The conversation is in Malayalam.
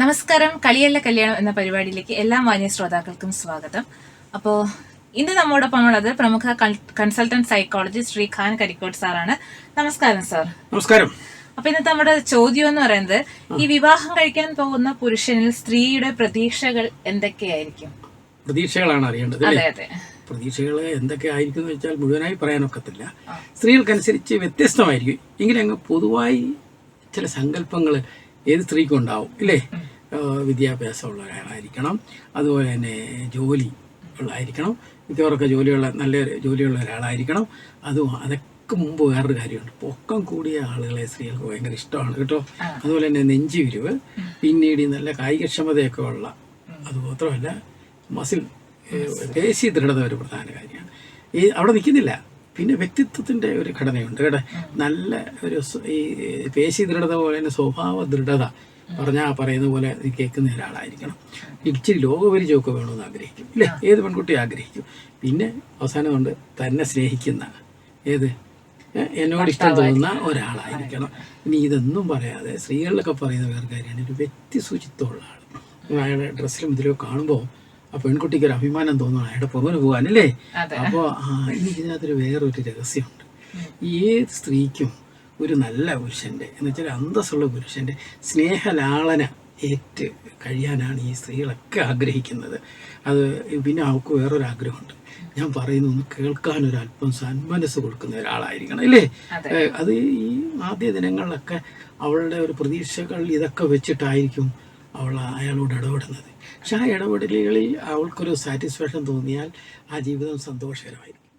നമസ്കാരം. കളിയല്ല കല്യാണം എന്ന പരിപാടിയിലേക്ക് എല്ലാ മാന്യ ശ്രോതാക്കൾക്കും സ്വാഗതം. അപ്പോൾ ഇന്ന് നമ്മോടൊപ്പം ഉള്ളത് പ്രമുഖ കൺസൾട്ടന്റ് സൈക്കോളജിസ്റ്റ് ശ്രീ ഖാൻ കരിക്കോട് സാറാണ്. നമസ്കാരം സാർ. നമസ്കാരം. അപ്പൊ ഇന്നത്തെ നമ്മുടെ ചോദ്യം എന്ന് പറയുന്നത് ഈ വിവാഹം കഴിക്കാൻ പോകുന്ന പുരുഷനിൽ സ്ത്രീയുടെ പ്രതീക്ഷകൾ എന്തൊക്കെയായിരിക്കും? പ്രതീക്ഷകളാണ് അറിയേണ്ടത് അതെ അതെ. പ്രതീക്ഷകൾ എന്തൊക്കെ ആയിരിക്കും എന്ന് വെച്ചാൽ മുഴുവനായി പറയാനൊക്കത്തില്ല സ്ത്രീകൾക്കനുസരിച്ച് വ്യത്യസ്തമായിരിക്കും. എങ്കിലും അങ്ങ് പൊതുവായി ചില സങ്കല്പങ്ങൾ ഏത് സ്ത്രീക്കും ഉണ്ടാവും ഇല്ലേ? വിദ്യാഭ്യാസം ഉള്ള ഒരാളായിരിക്കണം അതുപോലെ തന്നെ ജോലി ഉള്ളതായിരിക്കണം മിക്കവാറൊക്കെ ജോലിയുള്ള നല്ല ജോലിയുള്ള ഒരാളായിരിക്കണം. അതും അതൊക്കെ മുമ്പ് വേറൊരു കാര്യമുണ്ട്. പൊക്കം കൂടിയ ആളുകളെ സ്ത്രീകൾക്ക് ഭയങ്കര ഇഷ്ടമാണ് കേട്ടോ? അതുപോലെ തന്നെ നെഞ്ചുവിരിവ് പിന്നീട് നല്ല കായികക്ഷമതയൊക്കെ ഉള്ള അത് മാത്രമല്ല മസിൽ പേശി ദൃഢത ഒരു പ്രധാന കാര്യമാണ്. ഈ അവിടെ നിൽക്കുന്നില്ല. പിന്നെ വ്യക്തിത്വത്തിന്റെ ഒരു ഘടനയുണ്ട് കേട്ടെ. നല്ല ഒരു ഈ പേശി ദൃഢത പോലെ തന്നെ സ്വഭാവ ദൃഢത പറഞ്ഞാൽ പറയുന്ന പോലെ കേൾക്കുന്ന ഒരാളായിരിക്കണം. ഇച്ചിരി ലോകപരിചയമൊക്കെ വേണമെന്ന് ആഗ്രഹിക്കും ഇല്ലേ? ഏത് പെൺകുട്ടി ആഗ്രഹിക്കും. പിന്നെ അവസാനമുണ്ട് കൊണ്ട് തന്നെ സ്നേഹിക്കുന്ന ഏത്? എന്നോട് ഇഷ്ടം തോന്നുന്ന ഒരാളായിരിക്കണം. ഇനി ഇതൊന്നും പറയാതെ സ്ത്രീകളിലൊക്കെ പറയുന്ന വേറെ കാര്യമാണ് ഒരു വ്യക്തി ശുചിത്വമുള്ള ആൾ അയാളുടെ ഡ്രസ്സിലും ഇതിലോ കാണുമ്പോൾ ആ പെൺകുട്ടിക്ക് ഒരു അഭിമാനം തോന്നണം അയാളുടെ പുറകിന് പോകാനല്ലേ. അപ്പോൾ ഇനി ഇതിനകത്തൊരു വേറൊരു രഹസ്യമുണ്ട്. ഈ ഏത് സ്ത്രീക്കും ഒരു നല്ല പുരുഷന്റെ എന്ന് വെച്ചാൽ അന്തസ്സുള്ള പുരുഷന്റെ സ്നേഹലാളന ഏറ്റ് കഴിയാനാണ് ഈ സ്ത്രീകളൊക്കെ ആഗ്രഹിക്കുന്നത്. അത് പിന്നെ അവൾക്ക് വേറൊരു ആഗ്രഹമുണ്ട്. ഞാൻ പറയുന്നൊന്ന് കേൾക്കാൻ ഒരു അല്പം സന്മനസ് കൊടുക്കുന്ന ഒരാളായിരിക്കണം അല്ലേ? അത് ഈ ആദ്യ ദിനങ്ങളിലൊക്കെ അവളുടെ ഒരു പ്രതീക്ഷകൾ ഇതൊക്കെ വെച്ചിട്ടായിരിക്കും അവൾ അയാളോട് ഇടപെടുന്നത്. പക്ഷെ ആ ഇടപെടലുകളിൽ അവൾക്കൊരു സാറ്റിസ്ഫാക്ഷൻ തോന്നിയാൽ ആ ജീവിതം സന്തോഷകരമായിരിക്കും.